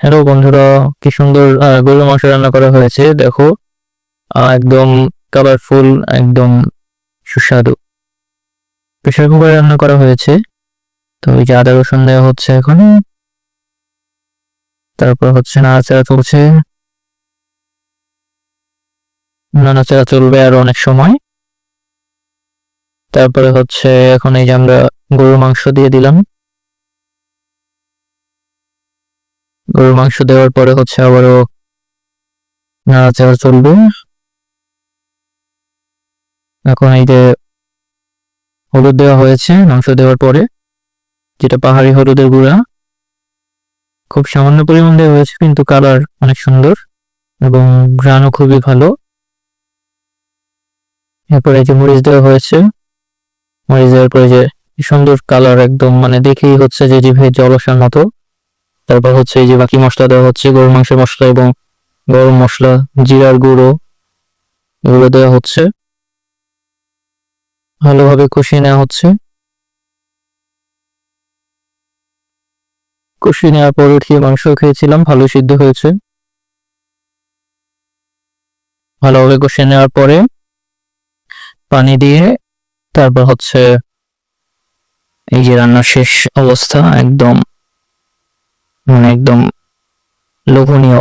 Hello বন্ধুরা, কি সুন্দর গরুর মাংস রান্না করা হয়েছে, দেখো। একদম কালারফুল একদম সুস্বাদু। প্রেশার কুকারে রান্না করা হয়েছে। তো এই যে আদা, রসুন দেওয়া হচ্ছে এখন। তারপর হচ্ছে নাড়াচাড়া চলছে। নাড়াচাড়া চলবে আর অনেক সময়। তারপরে হচ্ছে এখন এই যে আমরা গরুর মাংস দিয়ে দিলাম। গরুর মাংস দেওয়ার পরে হচ্ছে আবারও নাড়াচাড়া চলবে। এখন এই যে হলুদ দেওয়া হয়েছে মাংস দেওয়ার পরে, যেটা পাহাড়ি হলুদের গুঁড়া, খুব সামান্য পরিমাণ দেওয়া হয়েছে, কিন্তু কালার অনেক সুন্দর এবং ঘ্রাণও খুবই ভালো। এরপরে এই যে মরিচ দেওয়া হয়েছে, মরিচ দেওয়ার পরে যে সুন্দর কালার একদম মানে দেখেই হচ্ছে যে জিভে জলসার মতো। তারপর হচ্ছে এই যে বাকি মশলা দেওয়া হচ্ছে, গরুর মাংসের মশলা এবং গরম মশলা, জিরার গুঁড়ো, এগুলো দেওয়া হচ্ছে। ভালোভাবে কষিয়ে নেওয়া হচ্ছে। কষিয়ে নেওয়ার পর উঠিয়ে মাংস খেয়েছিলাম, ভালো সিদ্ধ হয়েছে। ভালোভাবে কষিয়ে নেওয়ার পরে পানি দিয়ে তারপর হচ্ছে এই যে রান্নার শেষ অবস্থা, একদম মানে একদম লোভনীয়।